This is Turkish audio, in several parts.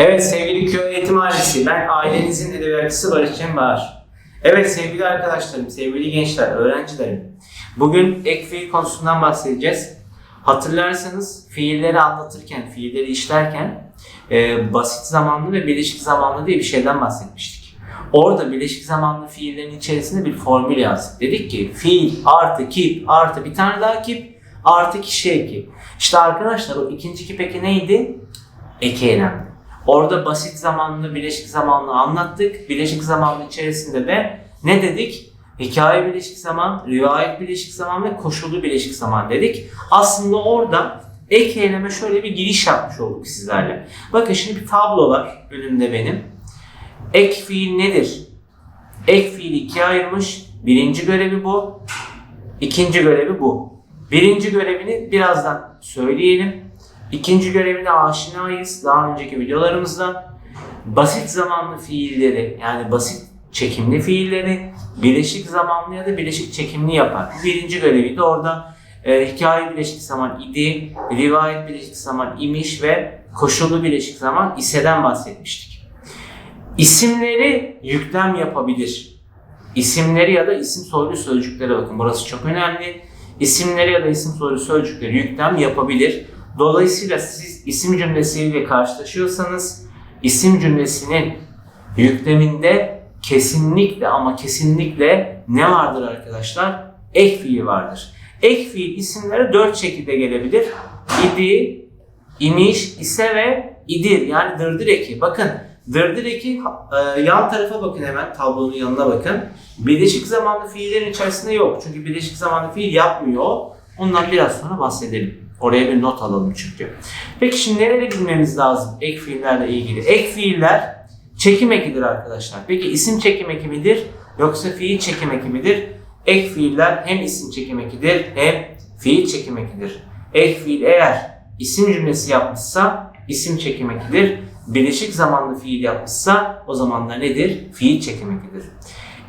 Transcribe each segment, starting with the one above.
Evet sevgili köy eğitim ailesi, ben ailenizin edebiyatçısı Barış Cem Bağır. Evet sevgili arkadaşlarım, sevgili gençler, öğrencilerim. Bugün ek fiil konusundan bahsedeceğiz. Hatırlarsanız fiilleri anlatırken, fiilleri işlerken e, basit zamanlı ve bileşik zamanlı diye bir şeyden bahsetmiştik. Orada bileşik zamanlı fiillerin içerisinde bir formül yazdık. Dedik ki fiil artı kip artı bir tane daha kip artı kişi eki. İşte arkadaşlar o ikinci kip eki neydi? Eki eylemdi. Orada basit zamanlı, bileşik zamanlı anlattık. Bileşik zamanlı içerisinde de ne dedik? Hikaye bileşik zaman, rivayet bileşik zaman ve koşullu bileşik zaman dedik. Aslında orada ek eyleme şöyle bir giriş yapmış olduk sizlerle. Bakın şimdi bir tablo var önümde benim. Ek fiil nedir? Ek fiil ikiye ayırmış. Birinci görevi bu. İkinci görevi bu. Birinci görevini birazdan söyleyelim. İkinci görevine aşinayız daha önceki videolarımızda. Basit zamanlı fiilleri yani basit çekimli fiilleri bileşik zamanlı ya da bileşik çekimli yapar. Birinci görevi de orada e, hikaye bileşik zaman idi, rivayet bileşik zaman imiş ve koşullu bileşik zaman iseden bahsetmiştik. İsimleri yüklem yapabilir. İsimleri ya da isim soylu sözcüklere bakın. Burası çok önemli. İsimleri ya da isim soylu sözcükleri yüklem yapabilir. Dolayısıyla siz isim cümlesiyle karşılaşıyorsanız isim cümlesinin yükleminde kesinlikle ama kesinlikle ne vardır arkadaşlar? Ek fiil vardır. Ek fiil isimlere dört şekilde gelebilir. İdi, imiş, ise ve idir yani dırdır eki. Bakın dırdır eki e, yan tarafa bakın hemen tablonun yanına bakın. Bileşik zamanlı fiillerin içerisinde yok. Çünkü bileşik zamanlı fiil yapmıyor. Ondan biraz sonra bahsedelim. Oraya bir not alalım çünkü. Peki şimdi nerede bilmemiz lazım ek fiillerle ilgili? Ek fiiller çekim ekidir arkadaşlar. Peki isim çekim eki midir yoksa fiil çekim eki midir? Ek fiiller hem isim çekim ekidir hem fiil çekim ekidir. Ek fiil eğer isim cümlesi yapmışsa isim çekim ekidir. Bileşik zamanlı fiil yapmışsa o zaman da nedir? Fiil çekim ekidir.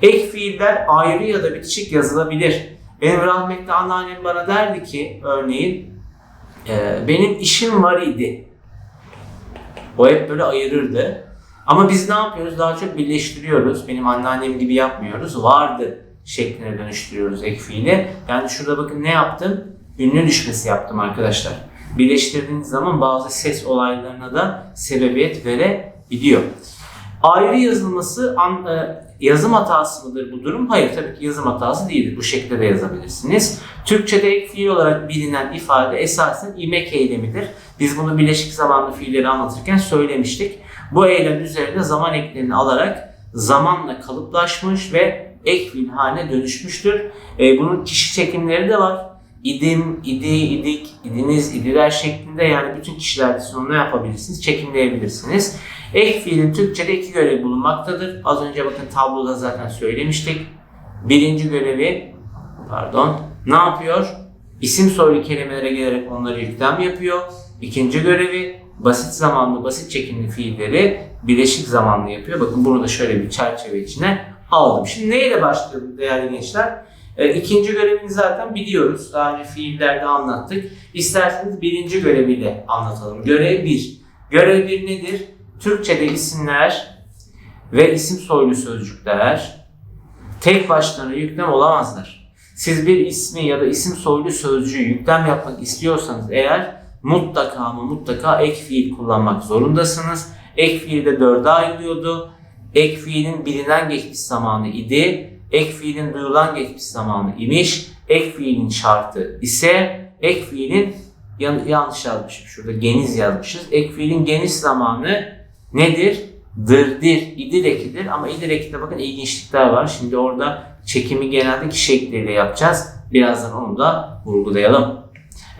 Ek fiiller ayrı ya da bitişik yazılabilir. Benim rahmetli anneannem bana derdi ki örneğin ee, benim işim var idi. O hep böyle ayırırdı. Ama biz ne yapıyoruz? Daha çok birleştiriyoruz. Benim anneannem gibi yapmıyoruz. Vardı şekline dönüştürüyoruz ek fiili. Yani şurada bakın ne yaptım? Ünlü düşmesi yaptım arkadaşlar. Birleştirdiğiniz zaman bazı ses olaylarına da sebebiyet verebiliyor. Ayrı yazılması e, yazım hatası mıdır bu durum? Hayır tabii ki yazım hatası değildir. Bu şekilde de yazabilirsiniz. Türkçede fiil olarak bilinen ifade esasen imek eylemidir. Biz bunu bileşik zamanlı fiilleri anlatırken söylemiştik. Bu eylem üzerinde zaman eklerini alarak zamanla kalıplaşmış ve ek fiil haline dönüşmüştür. E, bunun kişi çekimleri de var. İdim, idi, idik, idiniz, idiler şeklinde yani bütün kişilerde sonuna yapabilirsiniz, çekimleyebilirsiniz. Ek fiilin Türkçe'de iki görevi bulunmaktadır. Az önce bakın tabloda zaten söylemiştik. Birinci görevi, pardon, ne yapıyor? İsim soylu kelimelere gelerek onları yüklem yapıyor. İkinci görevi basit zamanlı, basit çekimli fiilleri bileşik zamanlı yapıyor. Bakın bunu da şöyle bir çerçeve içine aldım. Şimdi neyle başlayalım değerli gençler? E, ikinci görevini zaten biliyoruz. Daha önce fiillerde anlattık. İsterseniz birinci göreviyle anlatalım. Görev 1. Görev 1 nedir? Türkçe'de isimler ve isim soylu sözcükler tek başlarına yüklem olamazlar. Siz bir ismi ya da isim soylu sözcüğü yüklem yapmak istiyorsanız eğer mutlaka ama mutlaka ek fiil kullanmak zorundasınız. Ek fiil de dörde ayrılıyordu. Ek fiilin bilinen geçmiş zamanı idi. Ek fiilin duyulan geçmiş zamanı imiş. Ek fiilin şartı ise ek fiilin yan, yanlış yazmışım. Şurada geniz yazmışız. Ek fiilin geniş zamanı nedir? Dırdir, idir ekidir. Ama idir ekide bakın ilginçlikler var. Şimdi orada çekimi genelde kişi ekleriyle yapacağız. Birazdan onu da vurgulayalım.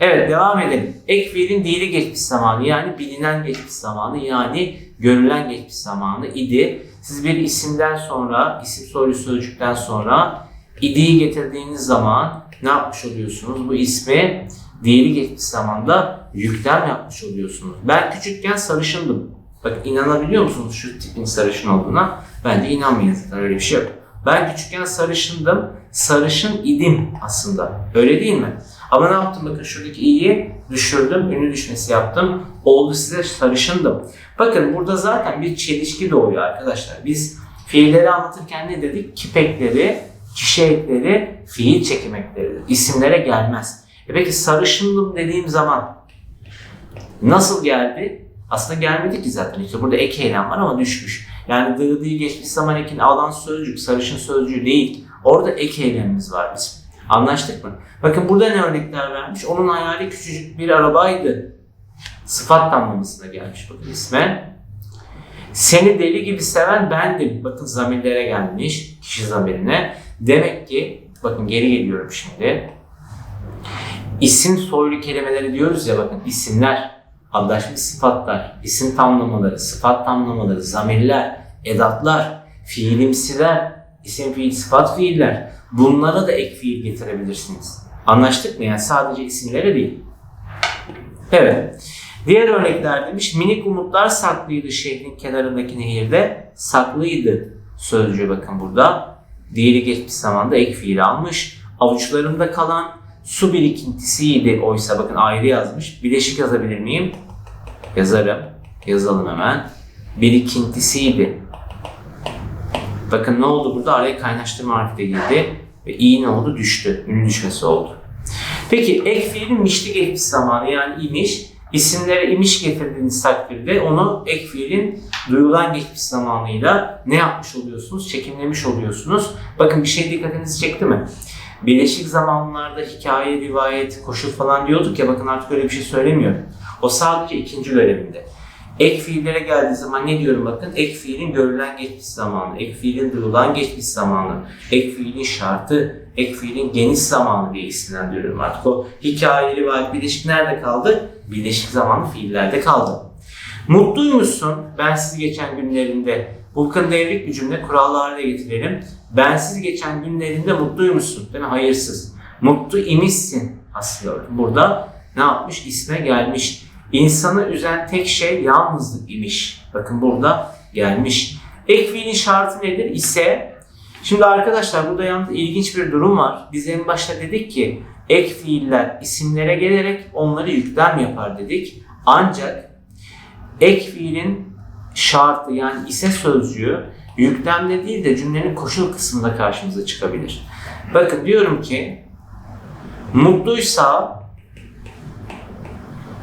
Evet devam edelim. Ek fiilin dili geçmiş zamanı yani bilinen geçmiş zamanı yani görülen geçmiş zamanı idi. Siz bir isimden sonra, isim soylu sözcükten sonra idiyi getirdiğiniz zaman ne yapmış oluyorsunuz? Bu ismi diğeri geçmiş zamanda yüklem yapmış oluyorsunuz. Ben küçükken sarışındım. Bak inanabiliyor musunuz şu tipin sarışın olduğuna? Bence inanmayın zaten öyle bir şey yok. Ben küçükken sarışındım. Sarışın idim aslında. Öyle değil mi? Ama ne yaptım bakın şuradaki i'yi düşürdüm. Ünlü düşmesi yaptım. Oldu size sarışındım. Bakın burada zaten bir çelişki doğuyor arkadaşlar. Biz fiilleri anlatırken ne dedik? Kipekleri, kişi ekleri, fiil çekim ekleridir. İsimlere gelmez. E peki sarışındım dediğim zaman nasıl geldi? Aslında gelmedi ki zaten. İşte burada ek eylem var ama düşmüş. Yani dı değil geçmiş zaman ekini alan sözcük, sarışın sözcüğü değil. Orada ek eylemimiz var bizim. Anlaştık mı? Bakın burada ne örnekler vermiş? Onun hayali küçücük bir arabaydı. Sıfat tamlamasına gelmiş bakın isme. Seni deli gibi seven bendim. Bakın zamirlere gelmiş. Kişi zamirine. Demek ki bakın geri geliyorum şimdi. İsim soylu kelimeleri diyoruz ya bakın isimler, adlaşmış sıfatlar, isim tamlamaları, sıfat tamlamaları, zamirler, edatlar, fiilimsiler, isim fiil sıfat fiiller bunlara da ek fiil getirebilirsiniz. Anlaştık mı? Yani sadece isimlere değil. Evet. Diğer örnekler demiş minik umutlar saklıydı şehrin kenarındaki nehirde. Saklıydı sözcüğü bakın burada. Diğeri geçmiş zamanda ek fiil almış. Avuçlarımda kalan su birikintisiydi oysa bakın ayrı yazmış. Bileşik yazabilir miyim? Yazarım. Yazalım hemen. Birikintisiydi. Bakın ne oldu burada? Araya kaynaştırma harfi de girdi. Ve i ne oldu? Düştü. Ünlü düşmesi oldu. Peki ek fiilin mişli geçmiş zamanı yani imiş. İsimlere imiş getirdiğiniz takdirde onu ek fiilin duyulan geçmiş zamanıyla ne yapmış oluyorsunuz? Çekimlemiş oluyorsunuz. Bakın bir şey dikkatinizi çekti mi? Birleşik zamanlarda hikaye, rivayet, koşul falan diyorduk ya bakın artık öyle bir şey söylemiyorum. O sadece ikinci görevinde. Ek fiillere geldiği zaman ne diyorum bakın? Ek fiilin görülen geçmiş zamanı, ek fiilin duyulan geçmiş zamanı, ek fiilin şartı, ek fiilin geniş zamanı diye isimlendiriyorum artık. O hikaye, rivayet, birleşik nerede kaldı? Birleşik zamanlı fiillerde kaldı. Mutluymuşsun bensiz geçen günlerinde. Vulkan devrik bir cümle kurallı hale getirelim. Bensiz geçen günlerinde mutluymuşsun değil mi? Hayırsız. Mutlu imişsin aslında burada ne yapmış? İsme gelmiş. İnsanı üzen tek şey yalnızlık imiş. Bakın burada gelmiş. Ek şartı nedir? İse Şimdi arkadaşlar burada yalnız ilginç bir durum var. Biz en başta dedik ki ek fiiller isimlere gelerek onları yüklem yapar dedik. Ancak ek fiilin şartı yani ise sözcüğü yüklemde değil de cümlenin koşul kısmında karşımıza çıkabilir. Bakın diyorum ki mutluysa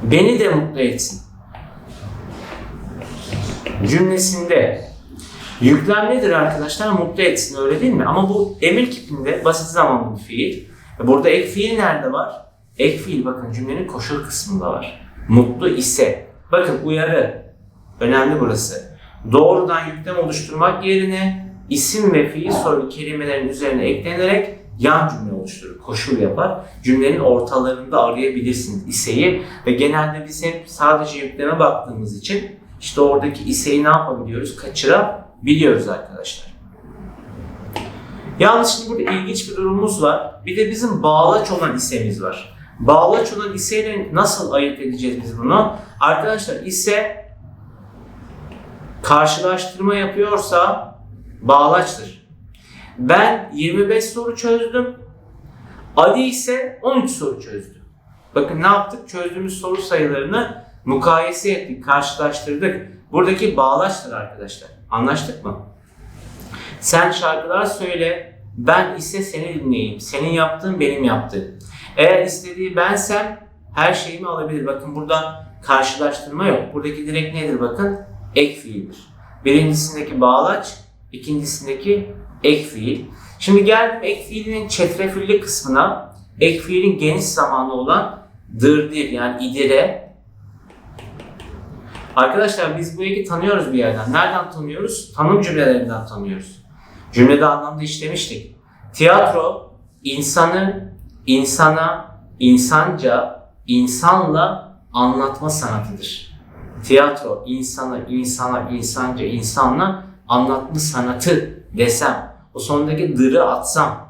beni de mutlu etsin. Cümlesinde yüklem nedir arkadaşlar? Mutlu etsin öyle değil mi? Ama bu emir kipinde basit zamanlı bir fiil. Ve Burada ek fiil nerede var? Ek fiil bakın cümlenin koşul kısmında var. Mutlu ise. Bakın uyarı. Önemli burası. Doğrudan yüklem oluşturmak yerine isim ve fiil soru kelimelerin üzerine eklenerek yan cümle oluşturur, koşul yapar. Cümlenin ortalarında arayabilirsiniz iseyi ve genelde biz hep sadece yükleme baktığımız için işte oradaki iseyi ne yapabiliyoruz? Kaçırabiliyoruz arkadaşlar. Yalnız şimdi burada ilginç bir durumumuz var. Bir de bizim bağlaç olan isemiz var. Bağlaç olan iseyle nasıl ayırt edeceğiz biz bunu? Arkadaşlar ise karşılaştırma yapıyorsa bağlaçtır. Ben 25 soru çözdüm. Ali ise 13 soru çözdü. Bakın ne yaptık? Çözdüğümüz soru sayılarını mukayese ettik, karşılaştırdık. Buradaki bağlaçtır arkadaşlar. Anlaştık mı? Sen şarkılar söyle, ben ise seni dinleyeyim. Senin yaptığın benim yaptığım. Eğer istediği bensem her şeyimi alabilir. Bakın burada karşılaştırma yok. Buradaki direkt nedir bakın? Ek fiildir. Birincisindeki bağlaç, ikincisindeki ek fiil. Şimdi geldim ek fiilinin çetrefilli kısmına. Ek fiilin geniş zamanı olan dırdir yani idire. Arkadaşlar biz bu eki tanıyoruz bir yerden. Nereden tanıyoruz? Tanım cümlelerinden tanıyoruz. Cümlede anlamda işlemiştik. Tiyatro insanı insana, insanca, insanla anlatma sanatıdır. Tiyatro insana, insana, insanca, insanla anlatma sanatı desem, o sondaki dırı atsam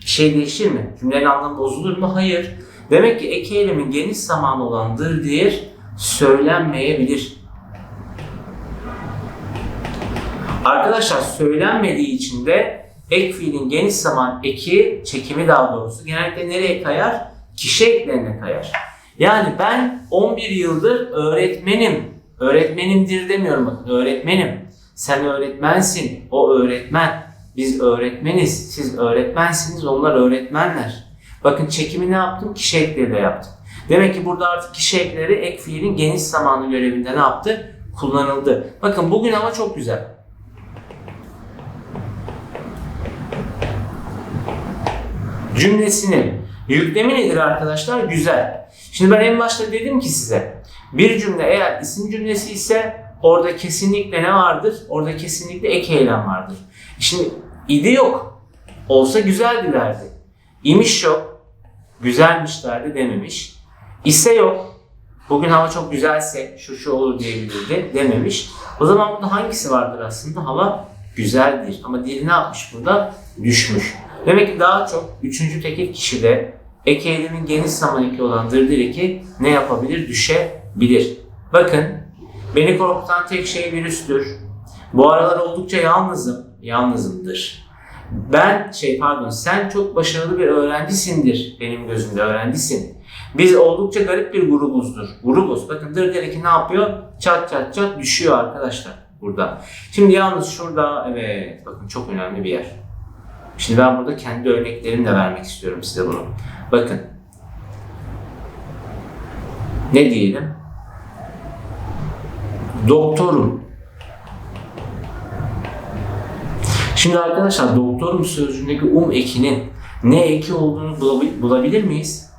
şey değişir mi? Cümlenin anlamı bozulur mu? Hayır. Demek ki ek eylemin geniş zamanı olan dır dir söylenmeyebilir. Arkadaşlar söylenmediği için de ek fiilin geniş zaman eki, çekimi daha doğrusu genellikle nereye kayar? Kişi eklerine kayar. Yani ben 11 yıldır öğretmenim. Öğretmenimdir demiyorum bakın öğretmenim. Sen öğretmensin, o öğretmen. Biz öğretmeniz, siz öğretmensiniz, onlar öğretmenler. Bakın çekimi ne yaptım? Kişi ekleriyle yaptım. Demek ki burada artık kişi ekleri ek fiilin geniş zamanı görevinde ne yaptı? Kullanıldı. Bakın bugün ama çok güzel. Cümlesinin yüklemi nedir arkadaşlar? Güzel. Şimdi ben en başta dedim ki size bir cümle eğer isim cümlesi ise orada kesinlikle ne vardır? Orada kesinlikle ek eylem vardır. Şimdi idi yok. Olsa güzeldi derdi. İmiş yok. Güzelmiş derdi dememiş. İse yok. Bugün hava çok güzelse şu şu olur diyebilirdi dememiş. O zaman burada hangisi vardır aslında? Hava güzeldir. Ama dili ne yapmış burada? Düşmüş. Demek ki daha çok üçüncü tekil kişide ek eylemin geniş zaman eki olan dırdır eki ne yapabilir? Düşebilir. Bakın beni korkutan tek şey virüstür. Bu aralar oldukça yalnızım. Yalnızımdır. Ben şey pardon sen çok başarılı bir öğrencisindir benim gözümde öğrencisin. Biz oldukça garip bir grubuzdur. Grubuz. Bakın dırdır ne yapıyor? Çat çat çat düşüyor arkadaşlar burada. Şimdi yalnız şurada evet bakın çok önemli bir yer. Şimdi ben burada kendi örneklerimle vermek istiyorum size bunu. Bakın. Ne diyelim? Doktorum. Şimdi arkadaşlar doktorum sözcüğündeki um ekinin ne eki olduğunu bulabi- bulabilir miyiz?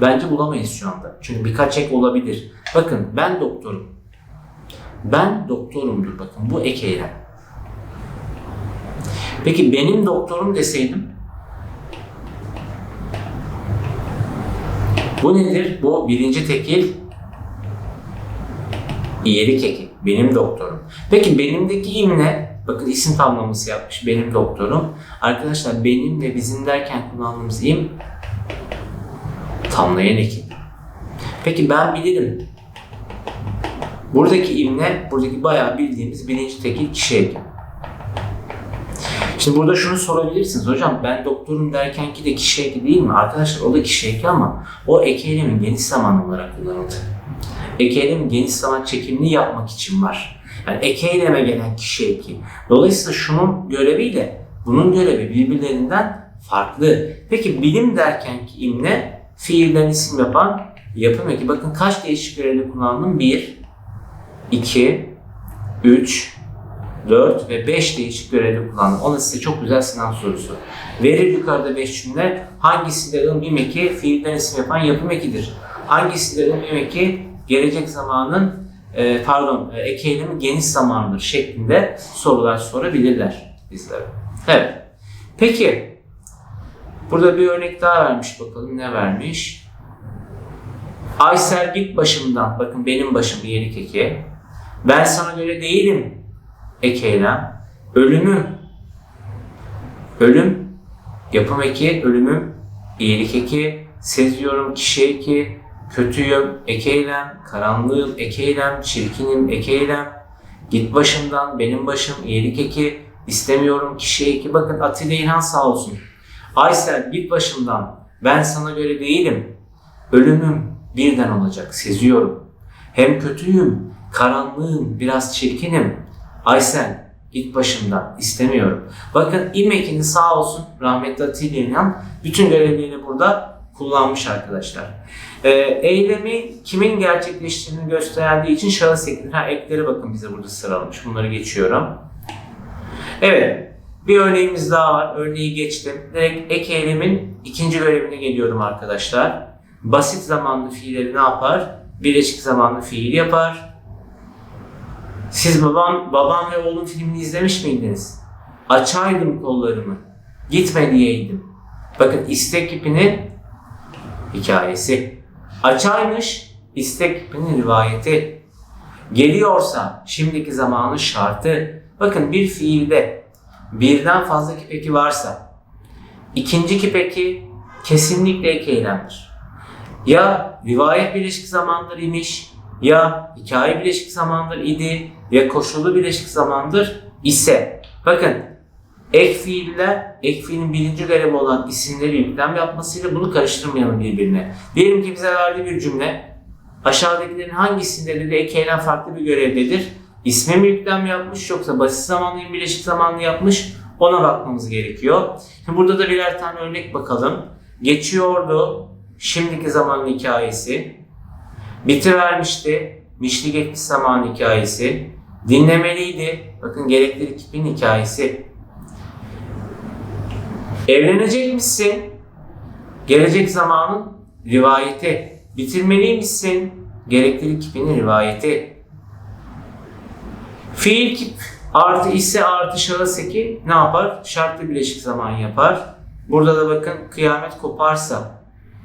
Bence bulamayız şu anda. Çünkü birkaç ek olabilir. Bakın ben doktorum. Ben doktorumdur bakın bu ek eylem. Peki benim doktorum deseydim? Bu nedir? Bu birinci tekil iyilik eki. Benim doktorum. Peki benimdeki im ne? Bakın isim tamlaması yapmış. Benim doktorum. Arkadaşlar benim ve bizim derken kullandığımız im tamlayan eki. Peki ben bilirim. Buradaki im ne? Buradaki bayağı bildiğimiz birinci tekil kişi eki. Şimdi burada şunu sorabilirsiniz. Hocam ben doktorum derken ki de kişi eki değil mi? Arkadaşlar o da kişi eki ama o ek eylemin geniş zaman olarak kullanıldı. Ek eylemin geniş zaman çekimini yapmak için var. Yani ek eyleme gelen kişi eki. Dolayısıyla şunun göreviyle bunun görevi birbirlerinden farklı. Peki bilim derken ki im ne? Fiilden isim yapan yapım eki. Bakın kaç değişik görevde kullandım? 1, 2, 3, 4 ve 5 değişik görevde kullandım. Onu size çok güzel sınav sorusu. Verir yukarıda 5 cümle. Hangisi de ım eki fiilden isim yapan yapım ekidir? Hangisi de ım eki gelecek zamanın e, pardon e, ek eylemi geniş zamandır şeklinde sorular sorabilirler bizlere. Evet. Peki burada bir örnek daha vermiş bakalım ne vermiş? Aysel git başımdan. Bakın benim başım iyilik eki. Ben sana göre değilim ek eylem. Ölümü. Ölüm. Yapım eki, ölümüm. iyilik eki. Seziyorum kişi eki. Kötüyüm, ek eylem. Karanlığım, ek eylem. Çirkinim, ek eylem. Git başımdan, benim başım, iyilik eki. istemiyorum kişi eki. Bakın Atilla İlhan sağ olsun. Aysel git başımdan. Ben sana göre değilim. Ölümüm birden olacak. Seziyorum. Hem kötüyüm, karanlığım, biraz çirkinim. Aysel git başımdan istemiyorum. Bakın İmek'in sağ olsun rahmetli Atilla İlhan bütün görevlerini burada kullanmış arkadaşlar. Ee, eylemi kimin gerçekleştiğini gösterdiği için şahıs ekleri. Ha ekleri bakın bize burada sıralamış. Bunları geçiyorum. Evet. Bir örneğimiz daha var. Örneği geçtim. Direkt ek eylemin ikinci görevine geliyorum arkadaşlar. Basit zamanlı fiilleri ne yapar? Birleşik zamanlı fiil yapar. Siz babam, babam ve oğlum filmini izlemiş miydiniz? Açaydım kollarımı. Gitme diyeydim. Bakın istek ipinin hikayesi. Açaymış istek ipinin rivayeti. Geliyorsa şimdiki zamanın şartı. Bakın bir fiilde birden fazla kipeki varsa ikinci kipeki kesinlikle ek eylemdir. Ya rivayet birleşik zamandır imiş ya hikaye bileşik zamandır idi ya koşullu bileşik zamandır ise bakın ek fiiller, ek fiilin birinci görevi olan isimleri yüklem yapmasıyla bunu karıştırmayalım birbirine. Diyelim ki bize verdiği bir cümle, aşağıdakilerin hangisinde dedi ek eylem farklı bir görevdedir? İsme mi yüklem yapmış yoksa basit zamanlı mı bileşik zamanlı yapmış? Ona bakmamız gerekiyor. Şimdi burada da birer tane örnek bakalım. Geçiyordu, şimdiki zaman hikayesi. Bitivermişti, mişli geçmiş zaman hikayesi. Dinlemeliydi, bakın gerekli kipin hikayesi. Evlenecek misin? Gelecek zamanın rivayeti. Bitirmeliymişsin? Gereklilik kipinin rivayeti. Fiil kip artı ise artı şahıs eki ne yapar? Şartlı bileşik zaman yapar. Burada da bakın kıyamet koparsa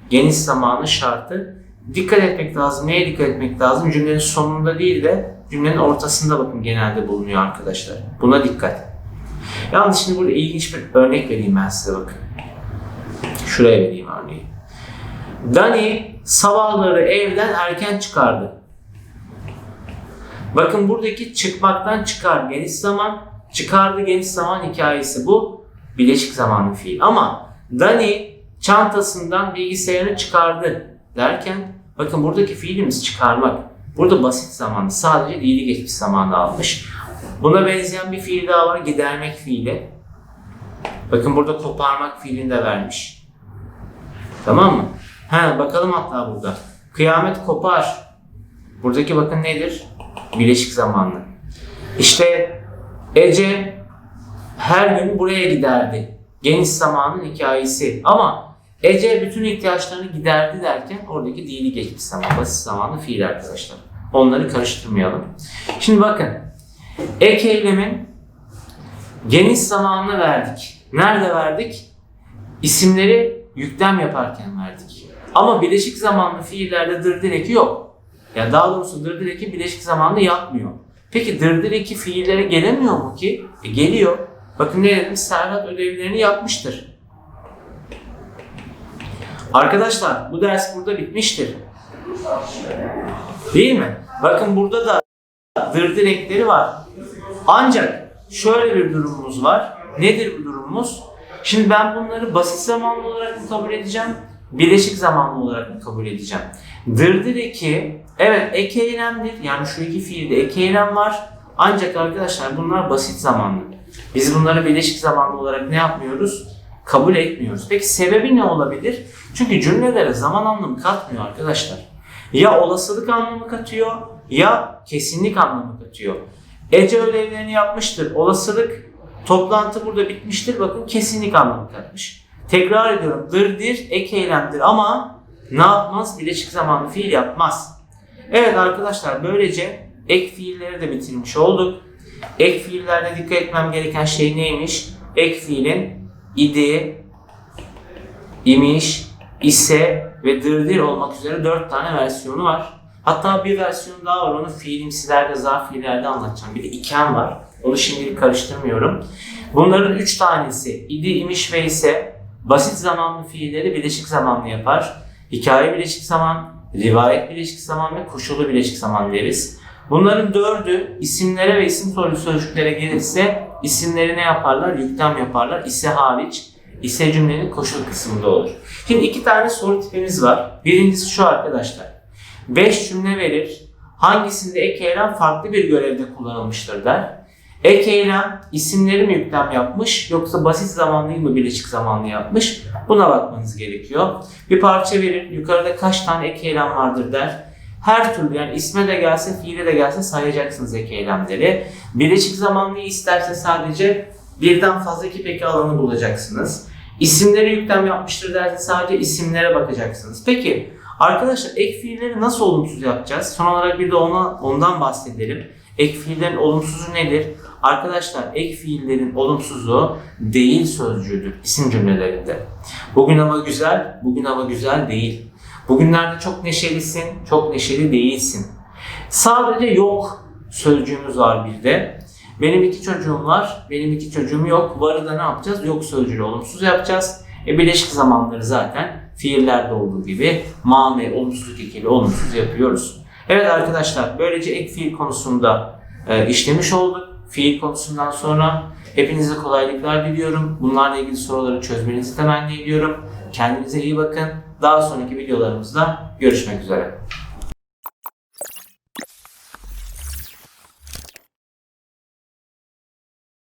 geniş zamanı şartı. Dikkat etmek lazım. Neye dikkat etmek lazım? Cümlenin sonunda değil de cümlenin ortasında bakın genelde bulunuyor arkadaşlar. Buna dikkat. Yalnız şimdi burada ilginç bir örnek vereyim ben size bakın. Şuraya vereyim örneği. Dani sabahları evden erken çıkardı. Bakın buradaki çıkmaktan çıkar geniş zaman, çıkardı geniş zaman hikayesi bu. Bileşik zamanlı fiil. Ama Dani çantasından bilgisayarını çıkardı derken bakın buradaki fiilimiz çıkarmak. Burada basit zamanlı sadece dili geçmiş zamanı almış. Buna benzeyen bir fiil daha var gidermek fiili. Bakın burada koparmak fiilini de vermiş. Tamam mı? He, bakalım hatta burada. Kıyamet kopar. Buradaki bakın nedir? Bileşik zamanlı. İşte Ece her gün buraya giderdi. Geniş zamanın hikayesi. Ama Ece bütün ihtiyaçlarını giderdi derken oradaki dili geçmiş zaman, basit zamanlı fiil arkadaşlar. Onları karıştırmayalım. Şimdi bakın. Ek eylemin geniş zamanını verdik. Nerede verdik? İsimleri yüklem yaparken verdik. Ama bileşik zamanlı fiillerde dırdır eki yok. Ya daha doğrusu dırdır eki bileşik zamanlı yapmıyor. Peki dırdır eki fiillere gelemiyor mu ki? E geliyor. Bakın ne dedim? Serhat ödevlerini yapmıştır. Arkadaşlar bu ders burada bitmiştir. Değil mi? Bakın burada da dırdır ekleri var. Ancak şöyle bir durumumuz var. Nedir bu durumumuz? Şimdi ben bunları basit zamanlı olarak mı kabul edeceğim? Bileşik zamanlı olarak mı kabul edeceğim? Dırdır eki, evet ek eylemdir. Yani şu iki fiilde ek eylem var. Ancak arkadaşlar bunlar basit zamanlı. Biz bunları bileşik zamanlı olarak ne yapmıyoruz? Kabul etmiyoruz. Peki sebebi ne olabilir? Çünkü cümlelere zaman anlamı katmıyor arkadaşlar. Ya olasılık anlamı katıyor ya kesinlik anlamı katıyor. Ece ödevlerini yapmıştır. Olasılık toplantı burada bitmiştir. Bakın kesinlik anlamı katmış. Tekrar ediyorum. Dırdır ek eylemdir ama ne yapmaz? Bileşik zamanlı fiil yapmaz. Evet arkadaşlar böylece ek fiilleri de bitirmiş olduk. Ek fiillerde dikkat etmem gereken şey neymiş? Ek fiilin idi, imiş, ise ve dırdır olmak üzere dört tane versiyonu var. Hatta bir versiyon daha var. Onu fiilimsilerde, zarf fiillerde anlatacağım. Bir de iken var. Onu şimdilik karıştırmıyorum. Bunların üç tanesi idi, imiş ve ise basit zamanlı fiilleri bileşik zamanlı yapar. Hikaye bileşik zaman, rivayet bileşik zaman ve koşulu bileşik zaman deriz. Bunların dördü isimlere ve isim soru sözcüklere gelirse isimleri ne yaparlar? Yüklem yaparlar. İse hariç ise cümlenin koşul kısmında olur. Şimdi iki tane soru tipimiz var. Birincisi şu arkadaşlar. 5 cümle verir. Hangisinde ek eylem farklı bir görevde kullanılmıştır der. Ek eylem isimleri mi yüklem yapmış yoksa basit zamanlıyı mı bileşik zamanlı yapmış? Buna bakmanız gerekiyor. Bir parça verir. Yukarıda kaç tane ek eylem vardır der. Her türlü yani isme de gelse, fiile de gelse sayacaksınız ek eylemleri. Bileşik zamanlıyı isterse sadece birden fazla iki peki alanı bulacaksınız. İsimleri yüklem yapmıştır derse sadece isimlere bakacaksınız. Peki arkadaşlar ek fiilleri nasıl olumsuz yapacağız? Son olarak bir de ona ondan bahsedelim. Ek fiillerin olumsuzu nedir? Arkadaşlar ek fiillerin olumsuzu değil sözcüğüdür isim cümlelerinde. Bugün hava güzel, bugün hava güzel değil. Bugünlerde çok neşelisin, çok neşeli değilsin. Sadece yok sözcüğümüz var bir de. Benim iki çocuğum var, benim iki çocuğum yok. Varı da ne yapacağız? Yok sözcüğü olumsuz yapacağız. E bileşik zamanları zaten fiillerde olduğu gibi mame, olumsuzluk ekili olumsuz yapıyoruz. Evet arkadaşlar böylece ek fiil konusunda e, işlemiş olduk. Fiil konusundan sonra Hepinize kolaylıklar diliyorum. Bunlarla ilgili soruları çözmenizi temenni ediyorum. Kendinize iyi bakın. Daha sonraki videolarımızda görüşmek üzere.